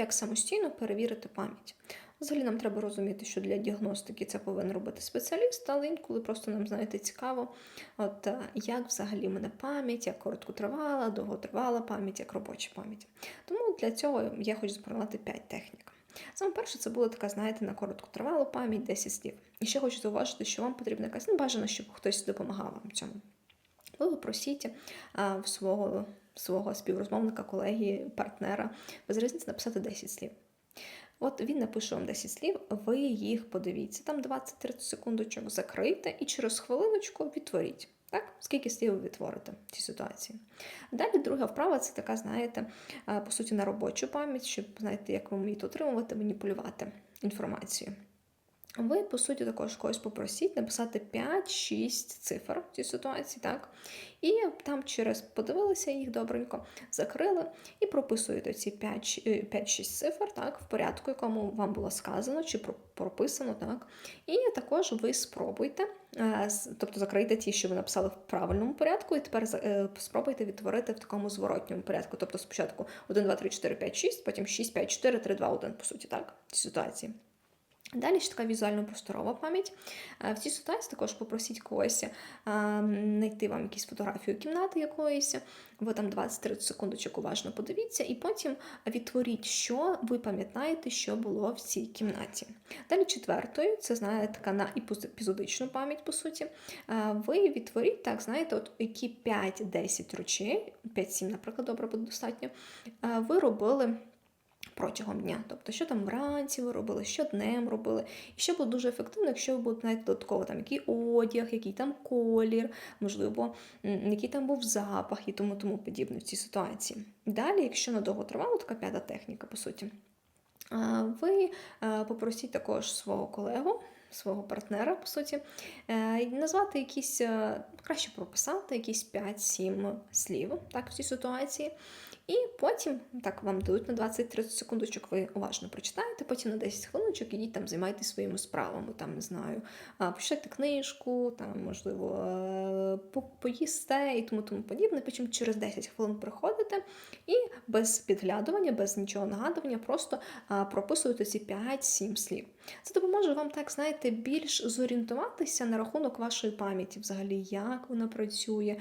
як самостійно перевірити пам'ять. Взагалі нам треба розуміти, що для діагностики це повинен робити спеціаліст, але інколи просто нам, знаєте, цікаво, от е, як взагалі мене пам'ять, як короткотривала, довготривала пам'ять, як робоча пам'ять. Тому для цього я хочу запропонувати 5 технік. Саме перше, це була така, знаєте, на короткотривалу пам'ять 10 слів. І ще хочу зауважити, що вам потрібна якась ну, бажано, щоб хтось допомагав вам в цьому. Ви попросіть а, в свого, свого співрозмовника, колеги, партнера без різниці написати 10 слів. От він напише вам 10 слів, ви їх подивіться, там 20-30 секундочок закрийте і через хвилиночку відтворіть. Так? Скільки слів ви відтворите в цій ситуації. Далі друга вправа це така, знаєте, по суті, на робочу пам'ять, щоб знаєте, як ви вмієте отримувати, маніпулювати інформацією. Ви, по суті, також когось попросіть написати 5-6 цифр в цій ситуації, так? І там через подивилися їх добренько, закрили і прописуєте ці 5-6 цифр так, в порядку, якому вам було сказано чи про- прописано. так. І також ви спробуйте, е, тобто закрийте ті, що ви написали в правильному порядку, і тепер е, спробуйте відтворити в такому зворотньому порядку. Тобто спочатку 1, 2, 3, 4, 5, 6, потім 6, 5, 4, 3, 2, 1, по суті, так, в цій ситуації. Далі ще така візуально-просторова пам'ять. Е, В цій ситуації також попросіть когось е, знайти вам якусь фотографію кімнати якоїсь, ви там 20-30 секундочок уважно подивіться, і потім відтворіть, що ви пам'ятаєте, що було в цій кімнаті. Далі четвертою, це знаєте, така на епіз- епізодичну пам'ять, по суті. Е, Ви відтворіть, так, знаєте, от які 5-10 речей, 5-7, наприклад, добре буде достатньо, ви робили протягом дня. Тобто, що там вранці ви робили, що днем робили. І ще буде дуже ефективно, якщо ви будете навіть додатково там який одяг, який там колір, можливо, який там був запах і тому тому подібне в цій ситуації. Далі, якщо надовго тривала, така п'ята техніка, по суті. Ви попросіть також свого колегу, свого партнера, по суті, е, назвати якісь, е, краще прописати якісь 5-7 слів так, в цій ситуації. І потім так вам дадуть на 20-30 секундочок, ви уважно прочитаєте, потім на 10 хвилиночок ідіть там, займайтесь своїми справами, там, не знаю, почитайте книжку, там, можливо, е, поїсте і тому тому подібне. Потім через 10 хвилин приходите і без підглядування, без нічого нагадування, просто прописуєте ці 5-7 слів. Це допоможе вам, так знаєте, більш зорієнтуватися на рахунок вашої пам'яті, взагалі, як вона працює,